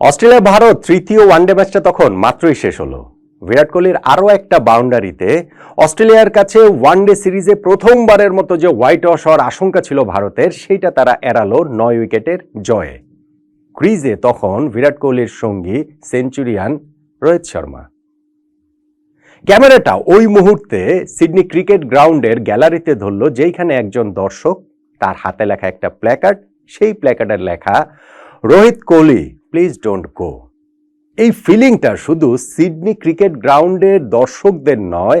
Australia Bharat তৃতীয় one day ম্যাচটা তখন মাত্রই শেষ হলো। বিরাট কোহলির আরও একটা বাউন্ডারিতে অস্ট্রেলিয়ার কাছে ওয়ানডে সিরিজে প্রথমবারের মতো যে হোয়াইট ওয়াশ হওয়ার আশঙ্কা ছিল ভারতের, সেইটা তারা এড়ালো নয় উইকেটের জয়ে। ক্রিজে তখন বিরাট কোহলির সঙ্গী সেঞ্চুরিয়ান রোহিত শর্মা। ক্যামেরাটা ওই মুহূর্তে সিডনি ক্রিকেট গ্রাউন্ডের গ্যালারিতে ধরল, যেইখানে একজন দর্শক তার হাতে লেখা একটা প্ল্যাকার্ড, সেই প্ল্যাকার্ডের লেখা Rohit Kohli please don't go এই ফিলিংটা শুধু সিডনি ক্রিকেট গ্রাউন্ডের দর্শকদের নয়,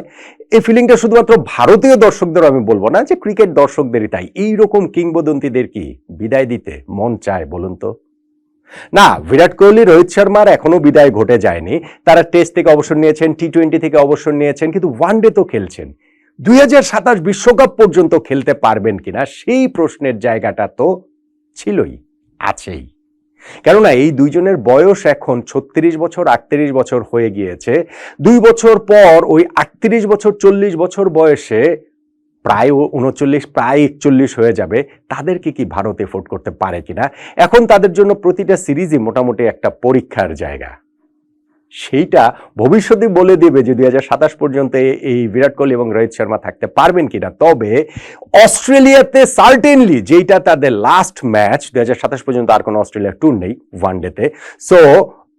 এই ফিলিংটা শুধুমাত্র ভারতীয় দর্শকদের আমি বলব না যে ক্রিকেট দর্শকদেরই তাই। এই রকম কিংবদন্তিদের কি বিদায় দিতে মন চায় বলুন তো? না, বিরাট কোহলি, রোহিত শর্মার এখনও বিদায় ঘটে যায়নি। তারা টেস্ট থেকে অবসর নিয়েছেন টি টোয়েন্টি থেকে অবসর নিয়েছেন, কিন্তু ওয়ানডে তো খেলছেন। দুই বিশ্বকাপ পর্যন্ত খেলতে পারবেন কিনা, সেই প্রশ্নের জায়গাটা তো ছিলই, আছেই। কেননা এই দুইজনের বয়স এখন ছত্রিশ বছর, আটত্রিশ বছর হয়ে গিয়েছে। দুই বছর পর ওই আটত্রিশ বছর, চল্লিশ বছর বয়সে প্রায় উনচল্লিশ, প্রায় একচল্লিশ হয়ে যাবে। তাদেরকে কি ভারত এফোর্ড করতে পারে কিনা? এখন তাদের জন্য প্রতিটা সিরিজই মোটামুটি একটা পরীক্ষার জায়গা। সেইটা ভবিষ্যতে বলে দেবে যে দুই হাজার সাতাশ পর্যন্ত এই বিরাট কোহলি এবং রোহিত শর্মা থাকতে পারবেন কিনা। তবে অস্ট্রেলিয়াতে সার্টেনলি যেইটা তাদের লাস্ট ম্যাচ দুই পর্যন্ত আর কোনো অস্ট্রেলিয়ার ট্যুর নেই ওয়ানডেতে। সো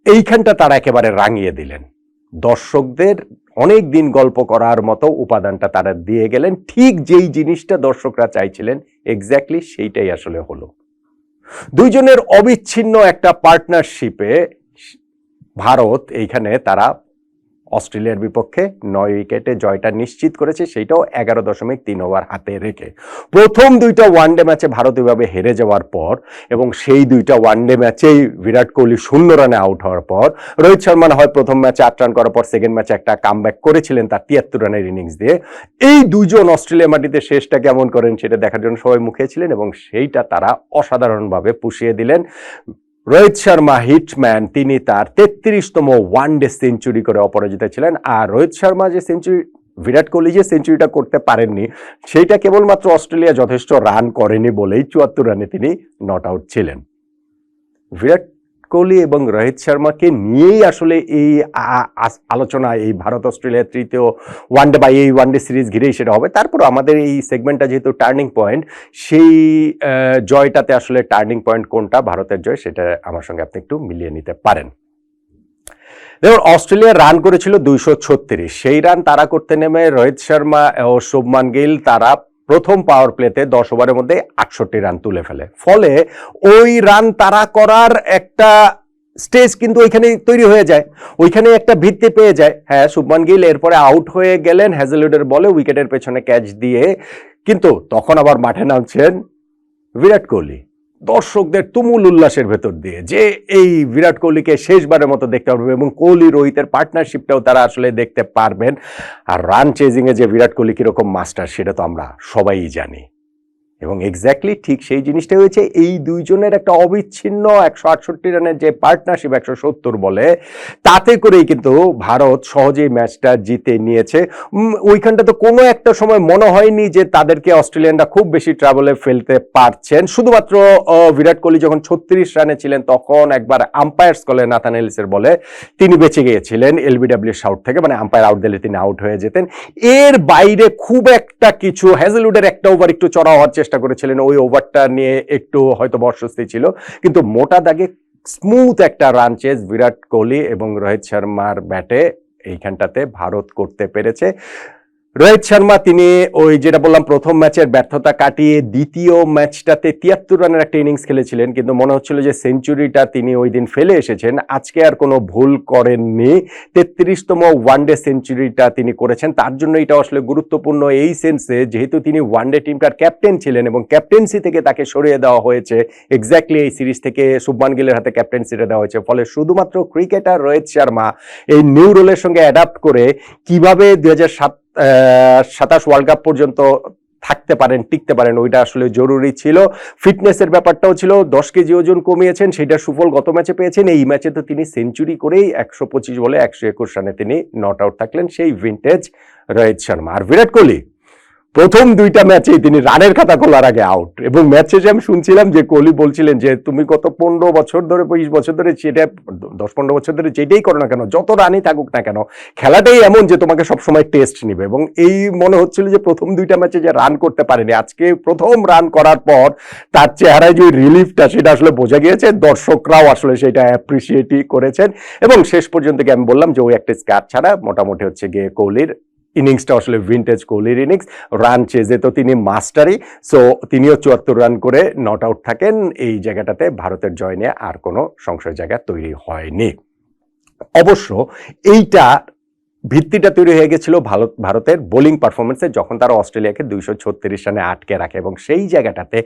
এইখানটা তারা একেবারে রাঙিয়ে দিলেন। দর্শকদের অনেক দিন গল্প করার মতো উপাদানটা তারা দিয়ে গেলেন। ঠিক যেই জিনিসটা দর্শকরা চাইছিলেন এক্স্যাক্টলি সেইটাই আসলে হলো। দুইজনের অবিচ্ছিন্ন একটা পার্টনারশিপে ভারত এইখানে তারা অস্ট্রেলিয়ার বিপক্ষে নয় উইকেটে জয়টা নিশ্চিত করেছে, সেইটাও এগারো দশমিক তিন ওভার হাতে রেখে। প্রথম দুইটা ওয়ানডে ম্যাচে ভারত এভাবে হেরে যাওয়ার পর এবং সেই দুইটা ওয়ানডে ম্যাচেই বিরাট কোহলি শূন্য রানে আউট হওয়ার পর, রোহিত শর্মা হয় প্রথম ম্যাচে আট রান করার পর সেকেন্ড ম্যাচে একটা কামব্যাক করেছিলেন তার তিয়াত্তর রানের ইনিংস দিয়ে। এই দুজন অস্ট্রেলিয়া মাটিতে শেষটা কেমন করেন সেটা দেখার জন্য সবাই মুখে ছিলেন এবং সেইটা তারা অসাধারণভাবে পুষিয়ে দিলেন। রোহিত শর্মা হিটম্যান, তিনি তার তেত্রিশতম ওয়ান ডে সেঞ্চুরি করে অপরাজিত ছিলেন। আর রোহিত শর্মা যে সেঞ্চুরি বিরাট কোহলি যে সেঞ্চুরিটা করতে পারেননি, সেইটা কেবলমাত্র অস্ট্রেলিয়া যথেষ্ট রান করেনি বলেই চুয়াত্তর রানে তিনি নট আউট ছিলেন। বিরাট কোহলি এবং রোহিত শর্মাকে নিয়েই আসলে এই আলোচনা, এই ভারত অস্ট্রেলিয়ার তৃতীয় ওয়ানডে বা এই ওয়ানডে সিরিজ ঘিরেই সেটা হবে। তারপর আমাদের এই সেগমেন্টটা যেহেতু টার্নিং পয়েন্ট, সেই জয়টাতে আসলে টার্নিং পয়েন্ট কোনটা, ভারতের জয়, সেটা আমার সঙ্গে আপনি একটু মিলিয়ে নিতে পারেন। দেখুন, অস্ট্রেলিয়া রান করেছিল দুইশো ছত্রিশ। সেই রান তারা করতে নেমে রোহিত শর্মা ও শুভমান গিল, তারা প্রথম পাওয়ার প্লেতে দশ ওভারের মধ্যে আটষট্টি রান তুলে ফেলে। ফলে ওই রান তারা করার একটা স্টেজ কিন্তু ওইখানে তৈরি হয়ে যায়। ওইখানে একটা ভিত্তি পেয়ে যায়। হ্যাঁ শুভমান গিল এরপরে আউট হয়ে গেলেন হ্যাজেলউডের বলে উইকেটের পেছনে ক্যাচ দিয়ে। কিন্তু তখন আবার মাঠে নামছেন বিরাট কোহলি। দর্শকদের তুমুল উল্লাসের ভেতর দিয়ে যে এই বিরাট কোহলিকে শেষবারের মতো দেখতে পারবে এবং কোহলি রোহিতের পার্টনারশিপটাও তারা আসলে দেখতে পারবেন। আর রান চেজিংয়ে যে বিরাট কোহলি কীরকম মাস্টার সেটা তো আমরা সবাই জানি। এবং এক্স্যাক্টলি ঠিক সেই জিনিসটা হয়েছে। এই দুইজনের একটা অবিচ্ছিন্ন একশো আটষট্টি রানের যে পার্টনারশিপ একশো সত্তর বলে, তাতে করেই কিন্তু ভারত সহজেই ম্যাচটা জিতে নিয়েছে। ওইখানটা তো কোনো একটা সময় মনে হয়নি যে তাদেরকে অস্ট্রেলিয়ানরা খুব বেশি ট্রাভেলে ফেলতে পারছেন। শুধুমাত্র বিরাট কোহলি যখন ছত্রিশ রানে ছিলেন, তখন একবার আম্পায়ার্স কলে নাথান এলিসের বলে তিনি বেঁচে গিয়েছিলেন এলবিডাব্লিউ শাউট থেকে মানে আম্পায়ার আউট দিলে তিনি আউট হয়ে যেতেন। এর বাইরে খুব একটা কিছু হ্যাজেলউডের একটা ওভার একটু চড়া হওয়ার চেষ্টা করেছিলেন ওই ওভারটা নিয়ে একটু হয়তো অস্বস্তি ছিল। কিন্তু মোটা দাগে স্মুথ একটা রান চেজ বিরাট কোহলি এবং রোহিত শর্মার ব্যাটে এইখানটাতে ভারত করতে পেরেছে। রোহিত শর্মা, তিনি ওই যেটা বললাম প্রথম ম্যাচের ব্যর্থতা কাটিয়ে দ্বিতীয় ম্যাচটাতে তিয়াত্তর রানের একটা ইনিংস খেলেছিলেন। কিন্তু মনে হচ্ছিল যে সেঞ্চুরিটা তিনি ওই দিন ফেলে এসেছেন। আজকে আর কোনো ভুল করেননি। তেত্রিশতম ওয়ানডে সেঞ্চুরিটা তিনি করেছেন। তার জন্য এটা আসলে গুরুত্বপূর্ণ এই সেন্সে যেহেতু তিনি ওয়ানডে টিমটার ক্যাপ্টেন ছিলেন এবং ক্যাপ্টেন্সি থেকে তাকে সরিয়ে দেওয়া হয়েছে। এক্স্যাক্টলি এই সিরিজ থেকে শুভমান গিলের হাতে ক্যাপ্টেন্সিটা দেওয়া হয়েছে। ফলে শুধুমাত্র ক্রিকেটার রোহিত শর্মা এই নিউ রোলের সঙ্গে অ্যাডাপ্ট করে কীভাবে দু হাজার সাত সাতাশ ওয়ার্ল্ড কাপ পর্যন্ত থাকতে পারেন, টিকতে পারেন, ওইটা আসলে জরুরি ছিল। ফিটনেসের ব্যাপারটাও ছিল, দশ কেজি ওজন কমিয়েছেন সেটা সুফল গত ম্যাচে পেয়েছেন। এই ম্যাচে তো তিনি সেঞ্চুরি করেই একশো পঁচিশ বলে একশো একুশ রানে তিনি নট আউট থাকলেন, সেই ভিন্টেজ রোহিত শর্মা। আর বিরাট কোহলি? প্রথম দুইটা ম্যাচেই তিনি রানের খাতা খোলার আগে আউট এবং ম্যাচ শেষে আমি শুনছিলাম যে কোহলি বলছিলেন যে, তুমি কত পনেরো বছর ধরে, বিশ বছর ধরে সেটা, দশ পনেরো বছর ধরে যেটাই করো না কেন, যত রানই থাকুক না কেন, খেলাটাই এমন যে তোমাকে সবসময় টেস্ট নিবে। এবং এই মনে হচ্ছিল যে প্রথম দুইটা ম্যাচে যে রান করতে পারেনি, আজকে প্রথম রান করার পর তার চেহারায় যে রিলিফটা সেটা আসলে বোঝা গিয়েছে। দর্শকরাও আসলে সেটা অ্যাপ্রিসিয়েটই করেছেন। এবং শেষ পর্যন্ত আমি বললাম যে, ওই একটা স্কার ছাড়া মোটামুটি হচ্ছে গিয়ে কোহলির ইনিংসটা আসলে ভিন্টেজ কোহলির ইনিংস রান চেজে তো তিনি মাস্টারই সো তিনিও চুয়াত্তর রান করে নট আউট থাকেন। এই জায়গাটাতে ভারতের জয় নিয়ে আর কোনো সংশয় জায়গা তৈরি হয়নি। অবশ্য এইটা ভিত্তিটা তৈরি হয়ে গেছিল ভারত ভারতের বোলিং পারফরমেন্সে যখন তারা অস্ট্রেলিয়াকে দুইশো ছত্রিশ রানে আটকে রাখে এবং সেই জায়গাটাতে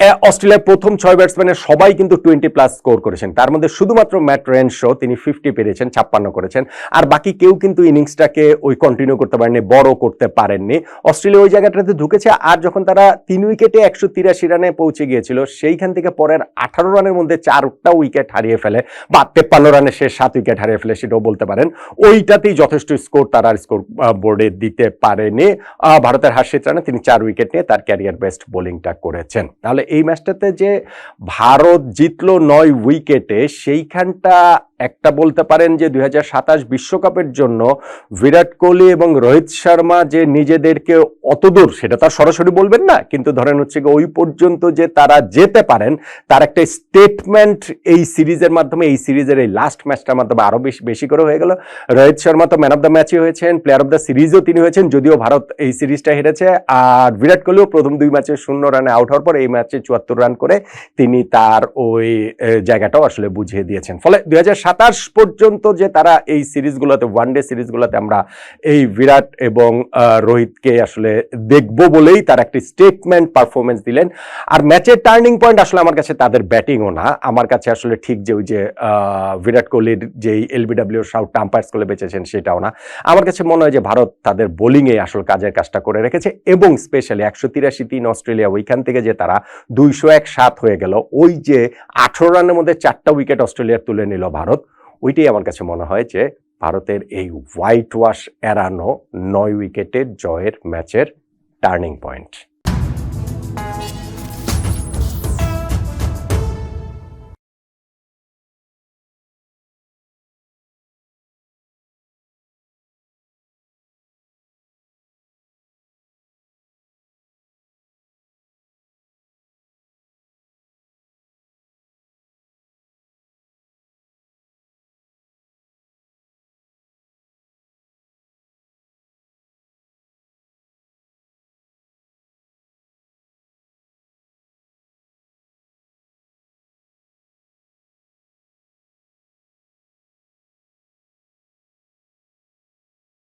অস্ট্রেলিয়ার প্রথম ছয় ব্যাটসম্যানের সবাই কিন্তু টোয়েন্টি প্লাস স্কোর করেছেন। তার মধ্যে শুধুমাত্র ম্যাট রেনশো, তিনি ফিফটি পেরেছেন, ছাপ্পান্ন করেছেন। আর বাকি কেউ কিন্তু ইনিংসটাকে ওই কন্টিনিউ করতে পারেননি, বড় করতে পারেননি। অস্ট্রেলিয়া ওই জায়গাটাতে ঢুকেছে, আর যখন তারা তিন উইকেটে একশো তিরাশি রানে পৌঁছে গিয়েছিল, সেইখান থেকে পরের আঠারো রানের মধ্যে চারটা উইকেট হারিয়ে ফেলে, বা তেপ্পান্ন রানে সে সাত উইকেট হারিয়ে ফেলে সেটাও বলতে পারেন। ওইটাতেই যথেষ্ট স্কোর তারা স্কোর বোর্ডে দিতে পারেনি। ভারতের হাসিত রানে তিনি চার উইকেট নিয়ে তার ক্যারিয়ার বেস্ট বোলিংটা করেছেন। তাহলে এই ম্যাচটাতে যে ভারত জিতলো নয় উইকেটে সেইখানটা একটা বলতে পারেন যে দুই বিশ্বকাপের জন্য বিরাট কোহলি এবং রোহিত শর্মা যে নিজেদেরকে অতদূর, সেটা তো আর সরাসরি বলবেন না, কিন্তু ধরেন হচ্ছে গিয়ে ওই পর্যন্ত যে তারা যেতে পারেন, তার একটা স্টেটমেন্ট এই সিরিজের মাধ্যমে, এই সিরিজের এই লাস্ট ম্যাচটার মাধ্যমে আরও বেশি বেশি করে হয়ে গেল। রোহিত শর্মা তো ম্যান অফ দ্য ম্যাচই হয়েছেন প্লেয়ার অফ দ্য সিরিজও তিনি হয়েছেন, যদিও ভারত এই সিরিজটা হেরেছে, আর বিরাট কোহলিও প্রথম দুই ম্যাচে শূন্য রানে আউট হওয়ার পর এই ম্যাচে চুয়াত্তর রান করে তিনি তার ওই জায়গাটাও আসলে বুঝিয়ে দিয়েছেন। ফলে দুই হাজার পর্যন্ত যে তারা এই সিরিজগুলোতে ওয়ান ডে সিরিজগুলোতে আমরা এই বিরাট এবং রোহিতকে আসলে দেখব বলেই তার একটি স্টেটমেন্ট পারফরমেন্স দিলেন। আর ম্যাচের টার্নিং পয়েন্ট আসলে আমার কাছে তাদের ব্যাটিংও না। আমার কাছে আসলে ঠিক যে ওই যে বিরাট কোহলির যেই এলবিডব্লিউ সাউথ আম্পায়ার্স করে বেঁচেছেন সেটাও না। আমার কাছে মনে হয় যে ভারত তাদের বোলিংয়ে আসলে কাজের কাজটা করে রেখেছে এবং স্পেশালি একশো তিরাশি তিন অস্ট্রেলিয়া ওইখান থেকে যে তারা দুইশো এক সাত হয়ে গেল, ওই যে আঠারো রানের মধ্যে চারটা উইকেট অস্ট্রেলিয়ার তুলে নিল ভারত। ওইটাই আমার কাছে মনে হয় যে ভারতের এই হোয়াইট ওয়াশ এড়ানো নয় উইকেটের জয়ের ম্যাচের টার্নিং পয়েন্ট